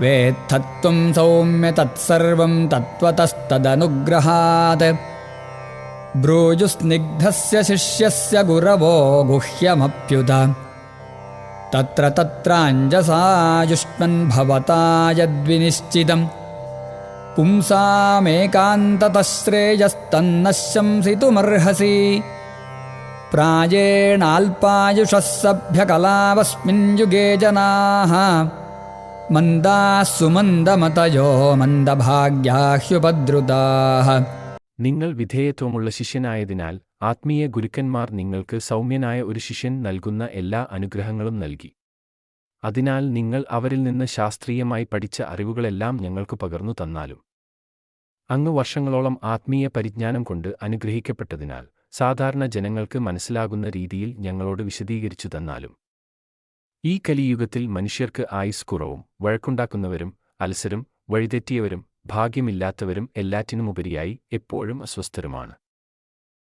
वेत्थत्वं सौम्य तत्सर्वं तत्त्वतस्तदनुग्रहात्। ब्रूजुस्निग्धस्य शिष्यस्य गुरवो गुह्यमप्युत। तत्र तत्राञ्जसायुष्मन् भवता यद्विनिश्चितम्। पुंसामेकान्ततः श्रेयस्तन्न शंसितुमर्हसि प्रायेणाल्पायुषः सभ्यकलावस्मिन् युगे जनाः മന്ദാസുമന്ദമതയോ മന്ദഭാഗ്യാഹ്യുപദ്രുതാഹ നിങ്ങൾ വിധേയത്വമുള്ള ശിഷ്യനായതിനാൽ ആത്മീയ ഗുരുക്കന്മാർ നിങ്ങൾക്ക് സൗമ്യനായ ഒരു ശിഷ്യൻ നൽകുന്ന എല്ലാ അനുഗ്രഹങ്ങളും നൽകി. അതിനാൽ നിങ്ങൾ അവരിൽ നിന്ന് ശാസ്ത്രീയമായി പഠിച്ച അറിവുകളെല്ലാം ഞങ്ങൾക്ക് പകർന്നു തന്നാലും. അങ്ങ് വർഷങ്ങളോളം ആത്മീയ പരിജ്ഞാനം കൊണ്ട് അനുഗ്രഹിക്കപ്പെട്ടതിനാൽ സാധാരണ ജനങ്ങൾക്ക് മനസ്സിലാകുന്ന രീതിയിൽ ഞങ്ങളോട് വിശദീകരിച്ചു തന്നാലും. ഈ കലിയുഗത്തിൽ മനുഷ്യർക്ക് ആയുസ് കുറവും വഴക്കുണ്ടാക്കുന്നവരും അലസരും വഴിതെറ്റിയവരും ഭാഗ്യമില്ലാത്തവരും എല്ലാറ്റിനുമുപരിയായി എപ്പോഴും അസ്വസ്ഥരുമാണ്.